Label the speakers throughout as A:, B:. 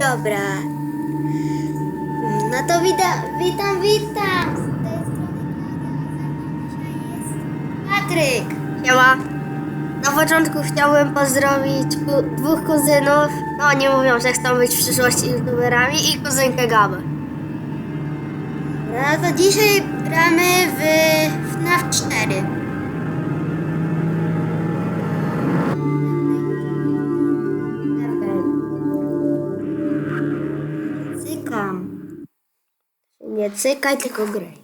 A: Dobra. No to wita, witam, witam. Z tej strony Patryk.
B: Siema. Na początku chciałbym pozdrowić dwóch kuzynów. No, oni mówią, że chcą być w przyszłości youtuberami i kuzynkę Gabę.
A: No to dzisiaj gramy w FNAF 4.
B: Nie cykaj, tylko graj.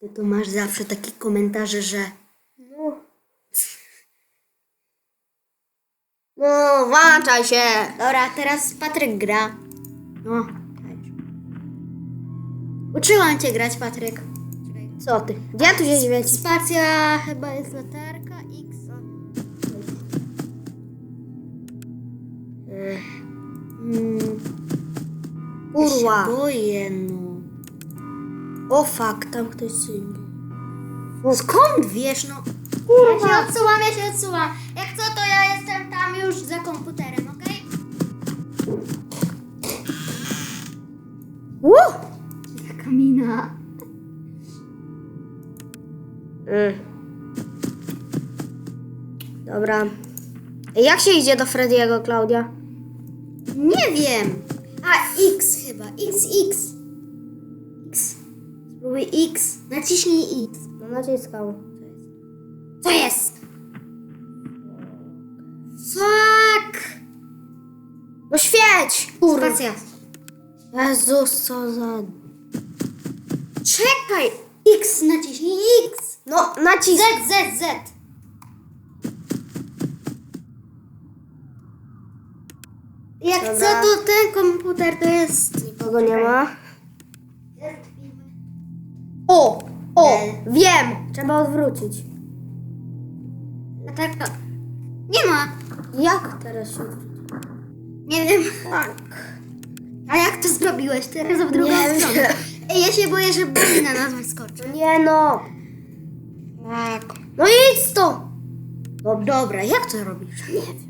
A: Ty tu masz zawsze takie komentarze, że
B: No. No, włączaj się.
A: Dobra, teraz Patryk gra. No, dajesz. Uczyłam cię grać, Patryk.
B: Co ty? Gdzie tu się świeci?
A: Spacja chyba jest latarka X.
B: Mm,
A: Ja się
B: kurwa.
A: boję, no.
B: O fuck, tam ktoś syngnie.
A: Skąd wiesz, no?
B: Kurwa.
A: Ja się odsuwam, ja się odsuwam. Jak co, to ja jestem tam już za komputerem, okej?
B: Uh!
A: Taka mina.
B: Mm. Dobra. Jak się idzie do Frediego, Klaudia?
A: Nie wiem. A, X chyba. X, X. X. Spróbuj X. Naciśnij X.
B: No naciskał.
A: Co jest? Fuck!
B: No świeć! Kurwa.
A: Spacja.
B: Jezus, co za...
A: Czekaj! X naciśnij X.
B: No,
A: Z,
B: nacisk...
A: Z, Z. Jak
B: Dobra.
A: co, to ten komputer to jest...
B: Nikogo nie ma. O! O!
A: E.
B: Wiem! Trzeba odwrócić.
A: Latarka. Nie ma.
B: Jak teraz się odwróci?
A: Nie wiem.
B: Tak.
A: A jak to zrobiłeś? Teraz w drugą
B: Nie
A: stronę.
B: wiem.
A: Ej, ja się boję, że Bonnie na nas wyskoczy.
B: Nie no!
A: Tak.
B: No idź to!
A: No dobra, jak to robisz? Nie wiem.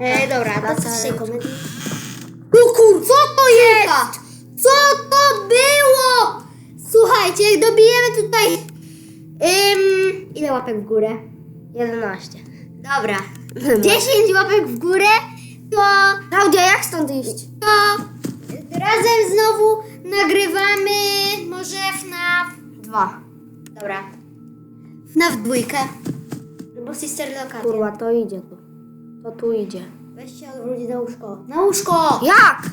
A: Ej, dobra, to co komedii?
B: No kur... Co to jest?
A: Co to było? Słuchajcie, jak dobijemy tutaj... Ym, ile łapek w górę?
B: 11.
A: Dobra. 10 łapek w górę, to,
B: Klaudia, jak stąd iść?
A: to razem znowu nagrywamy może FNAF
B: Dwa.
A: Dobra. FNAF dwójkę. Albo Sister Location.
B: Kurwa, to idzie tu. To tu idzie.
A: Weź się odwróć na łóżko. Na łóżko!
B: Jak?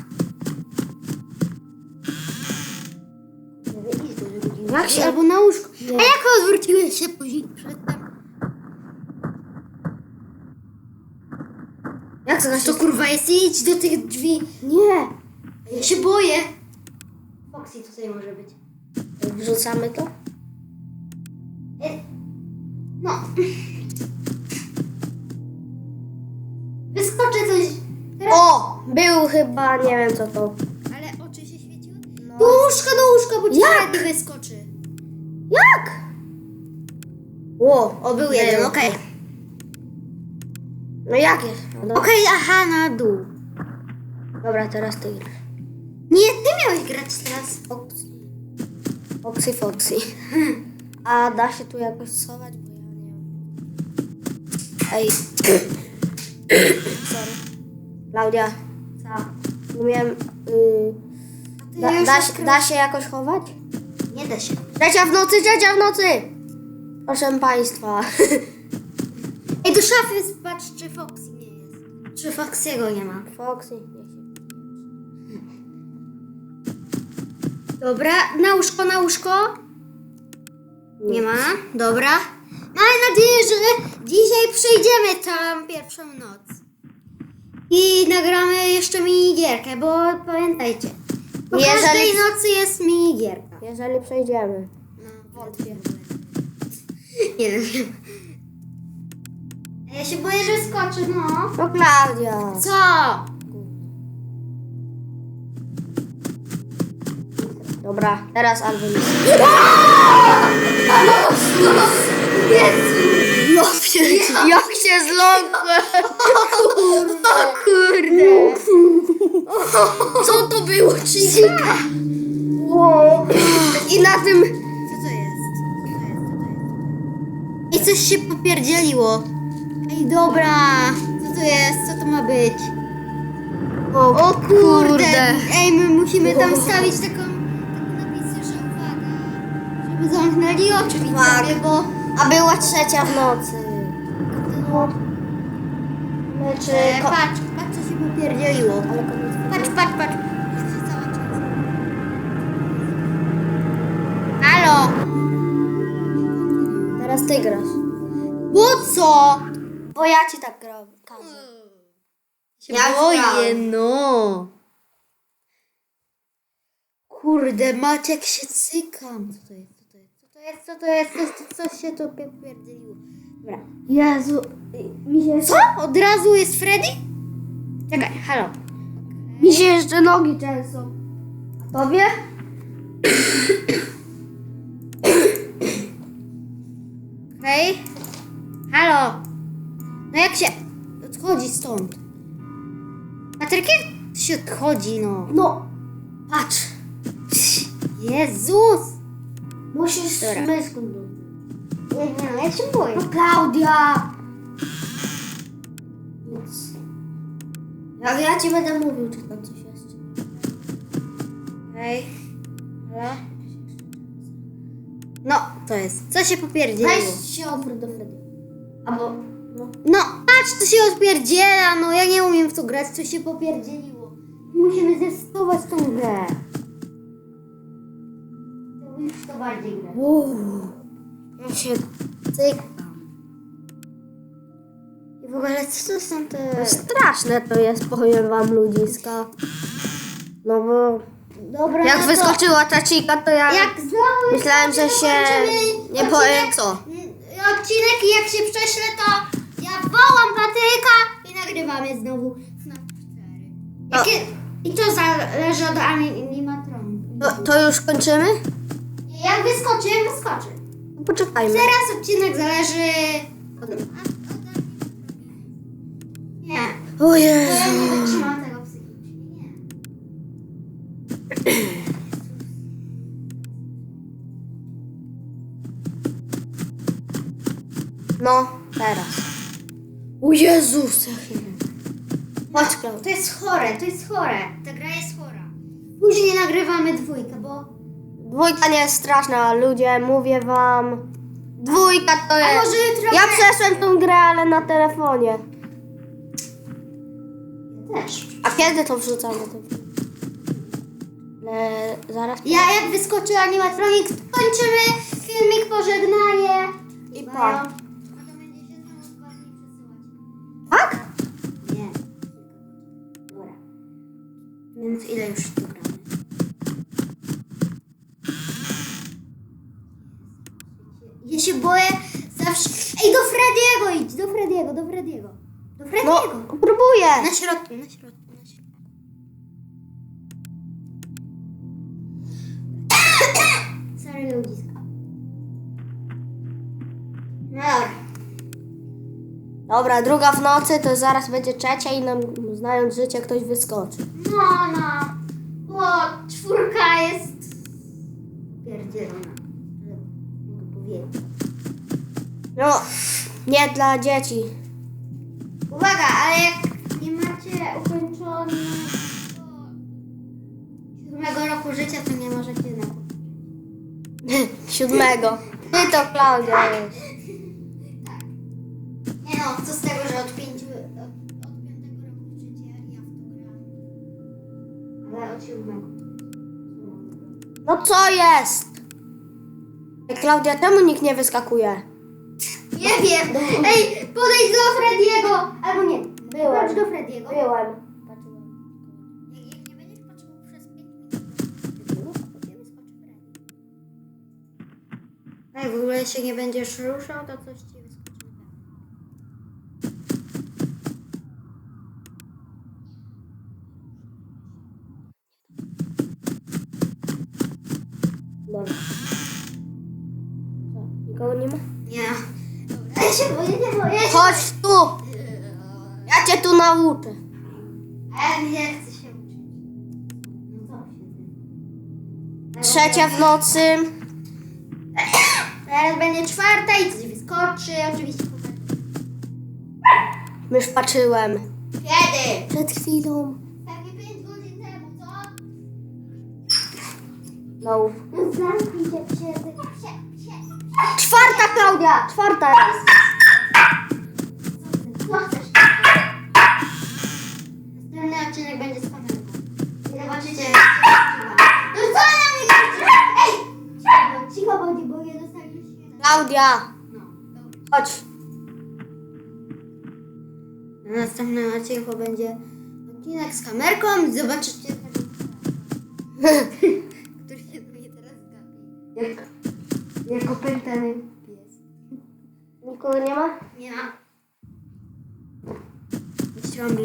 A: Idź do drugiej
B: Jak się-
A: Albo na łóżko. A jak odwróciłeś się później przedtem?
B: Jak to
A: To kurwa jest, idź do tych drzwi.
B: Nie!
A: Ja się boję. Foxy tutaj może być.
B: Wrzucamy to?
A: E, No.
B: Był chyba, nie wiem co to.
A: Ale oczy się świeciły?
B: No.
A: Do łóżka, do łóżka, bo ci
B: Jak?
A: Wyskoczy.
B: Jak? Ło,
A: O, był jeden, okej.
B: No jak jest? No.
A: Okej, aha, na dół.
B: Dobra, teraz ty grasz.
A: Nie, ty miałeś grać teraz.
B: Foxy. Foxy, Foxy. A da się tu jakoś schować, bo ja nie wiem. Ej. Sorry. Klaudia.
A: Co?
B: Umiem... Y,
A: Ty
B: da, da, się, da się jakoś chować?
A: Nie da się.
B: Trzecia w nocy, trzecia w nocy! Proszę państwa.
A: Ej, do szafy patrz, czy Foxy nie jest. Czy Foxy'ego nie ma.
B: Foxy.
A: Dobra, na łóżko, na łóżko. Nie ma. Dobra. Mam nadzieję, że dzisiaj przejdziemy tam pierwszą noc. I nagramy jeszcze minigierkę, bo pamiętajcie. Po
B: Jeżeli-
A: każdej nocy jest minigierka.
B: Jeżeli przejdziemy.
A: No, wątpię. Nie wiem. Ja się boję, że skoczy, no.
B: No Klaudia.
A: Co?
B: Dobra, teraz Alvin.
A: Jezu!
B: Jak się zląkłem!
A: Co to było? Chica!
B: Wow. I na tym...
A: Co to jest? Co to jest? Co to jest? Ej, coś się popierdzieliło. Ej, dobra. Co to jest? Co to ma być?
B: O,
A: O kurde.
B: kurde.
A: Ej, my musimy tam stawić taką, taką napisy, że uwaga, żeby zamknęli oczy widzowie, bo...
B: A była trzecia w nocy. No. Znaczy...
A: E,
B: Ko-
A: patrz, patrz co się popierdzieliło.
B: ale koniec.
A: Patrz, patrz, patrz. Jeszcze cała czas. Halo?
B: Teraz ty grasz.
A: Po co?
B: Bo ja ci tak robię. każę.
A: Się
B: Ja
A: boję,
B: grałem.
A: no. Kurde, Maciek się cykam. Co to jest? Jest? Co to jest? Coś, coś się tu pierdzieliło. Dobra.
B: Jezu, mi się...
A: Co? Od razu jest Freddy? Czekaj, halo.
B: Mi się jeszcze nogi często. A tobie?
A: Hej? Halo? No jak się... Odchodzi stąd. Patryk, jak się odchodzi, no?
B: No, patrz.
A: Jezus!
B: Musisz
A: Dobra.
B: smysł.
A: Nie, nie, ja się boję.
B: No Klaudia! Nic. Jak ja ci będę mówił, czy tam coś jest.
A: Hej? Halo? No, to jest. Co się popierdzieliło?
B: Weź się odwróć do Freddy. Albo, no.
A: No, patrz, to się odpierdziela, no ja nie umiem w to grać, co się popierdzieliło. Musimy zestować tą grę. To bardziej grać.
B: Uuu. Ja się cykam.
A: I w ogóle co to są te...
B: Straszne to jest, powiem wam, ludziska. No bo
A: Dobra,
B: jak
A: no to-
B: wyskoczyła ta cika, to ja
A: Jak znowu
B: myślałem, że się
A: kończymy
B: nie
A: odcinek-
B: powiem co.
A: Odcinek i jak się prześle, to ja wołam Patryka i nagrywamy znowu FNAF 4.
B: No.
A: Jakie... I to zależy od animatronu.
B: To, to już kończymy?
A: Jak wyskoczy, wyskoczy.
B: Poczekajmy.
A: Teraz odcinek zależy od... od nie.
B: O
A: Bo ja
B: Jezu.
A: nie wytrzymam tego psychicznie. Nie.
B: No, teraz. O Jezus. Chodź, Klaudia.
A: To jest chore, to jest chore. Ta gra jest chora. Później nagrywamy dwójkę, bo...
B: Dwójka nie jest straszna, ludzie, mówię wam. Dwójka to jest...
A: może jutro...
B: Ja przeszłem tą grę, ale na telefonie.
A: Też.
B: A kiedy to wrzucamy? To... Le... Zaraz.
A: Ja jak wyskoczy animatronik, kończymy filmik, pożegnanie.
B: I pa.
A: Przesyłać.
B: Tak?
A: Nie. Dobra. Więc ile już tu gramy? Ja się boję zawsze... Ej, do Frediego idź, do Frediego, do Frediego.
B: No,
A: Frediego.
B: próbuję.
A: Na środku, na środku, na środku. Sorry, ludziska. No dobra.
B: Dobra, druga w nocy, to zaraz będzie trzecia i nam, znając życie, ktoś wyskoczy.
A: No, no. Bo czwórka jest pierdzielona. Mogę powiedzieć.
B: No, nie dla dzieci.
A: Uwaga, ale jak nie macie ukończonego siódmego roku życia, to nie możecie nakupić.
B: Siódmego. Ty to Klaudia jest.
A: Nie no, co z tego, że od pięciu, od, od piątego roku życia ja w to. Ale od siódmego.
B: No co jest? Klaudia, czemu nikt nie wyskakuje?
A: Nie wiem! Ej, podejdź do Frediego! Albo nie,
B: Byłem.
A: chodź do Frediego.
B: Byłem.
A: Jak, jak nie będziesz patrzył przez 5 minut, to potem wyskoczy Freddy. Jak w ogóle się nie będziesz ruszał, to coś ci wyskoczy.
B: Dobra. Co, nikogo nie ma?
A: Nie. Ja się boję, nie boję się.
B: Chodź tu! Ja cię tu nauczę.
A: A ja nie chcę się uczyć.
B: Trzecia w nocy.
A: Teraz będzie czwarta i coś wyskoczy. Oczywiście.
B: Już patrzyłem.
A: Kiedy?
B: Przed chwilą.
A: Takie 5 godzin temu, co?
B: No.
A: Zamknij się, psie.
B: Czwarta, Klaudia! Czwarta raz.
A: No, dobra.
B: Chodź.
A: Na następnym odcinku będzie odcinek z kamerką i zobaczycie który się do mnie teraz gapi. Jak, jak opętany pies.
B: Nikogo nie ma?
A: Nie ma. Ściągnij.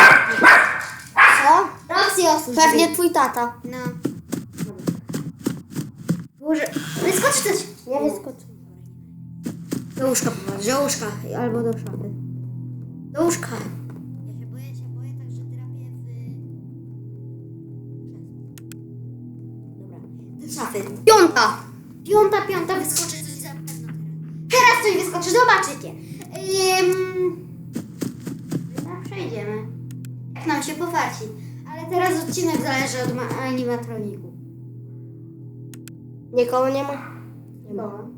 B: Co?
A: Roxy
B: Pewnie twój tata.
A: No. Boże, wyskocz coś.
B: Nie wyskoczy.
A: Do łóżka popatrz, do łóżka albo do szafy. Do łóżka. Ja się boję, się boję, także drapię w... Dobra, do szafy. Piąta! Piąta, piąta, wyskoczy coś za pewno teraz. Teraz coś wyskoczy, zobaczycie. Ym... Chyba przejdziemy. Jak nam się pofarci. Ale teraz odcinek zależy od ma- animatroniku.
B: Nikogo nie ma?
A: Nie ma.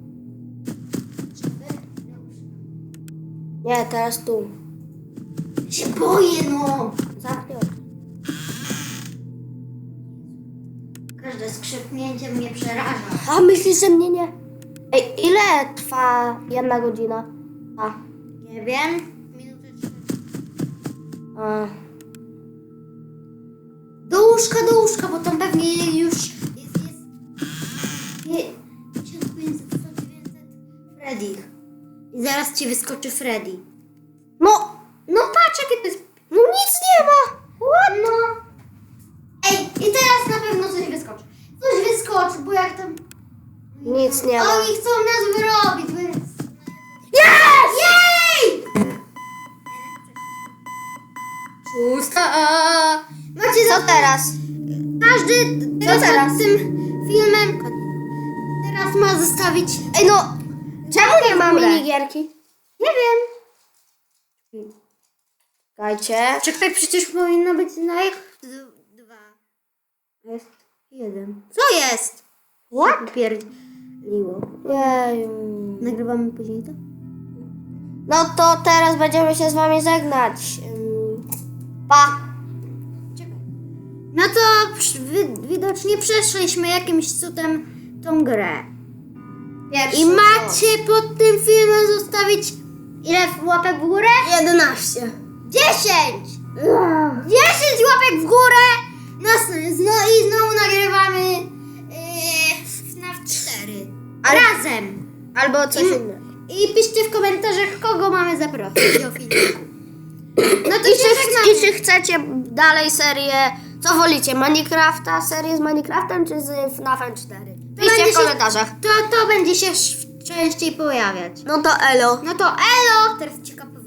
B: Nie, teraz tu.
A: Się boję, no!
B: Zamknij oczy.
A: Każde skrzypnięcie mnie przeraża.
B: A myślisz, że mnie nie? Ej, ile trwa jedna godzina? A.
A: Nie wiem. Minutę
B: a.
A: Do łóżka, do łóżka, bo tam pewnie już zaraz ci wyskoczy Freddy.
B: No,
A: No patrz, jakie to jest...
B: no nic nie ma.
A: What? No. Ej, i teraz na pewno coś wyskoczy. Coś wyskoczy, bo jak tam...
B: Nic nie ma.
A: Oni chcą nas wyrobić, więc... Yes! Jej! Szósta. Macie
B: Co
A: za...
B: teraz?
A: Każdy
B: Co teraz?
A: pod tym filmem teraz ma zostawić.
B: Ej, no, czemu nie ma minigierki?
A: Nie wiem.
B: Czekajcie.
A: Czekaj, przecież powinno być na jak dwa. Jest jeden. Co jest?
B: What?
A: Pierdziło.
B: Jeju.
A: Nagrywamy później to?
B: No to teraz będziemy się z wami żegnać. Pa.
A: Czekaj. No to widocznie przeszliśmy jakimś cudem tą grę. I macie pod tym filmem zostawić ile łapek w górę?
B: 11.
A: 10! 10 łapek w górę! Nas, no i znowu nagrywamy yy, FNAF 4.
B: Ale-
A: Razem!
B: Albo coś innego.
A: I piszcie w komentarzach, kogo mamy zaprosić do filmiku. No to
B: I
A: się
B: czy. I czy chcecie dalej serię, co wolicie, Minecrafta, serię z Minecraftem czy z FNAFem 4? Piszcie w
A: się-
B: komentarzach.
A: To, to będzie się częściej pojawiać.
B: No to elo.
A: No to elo! Teraz ciekawe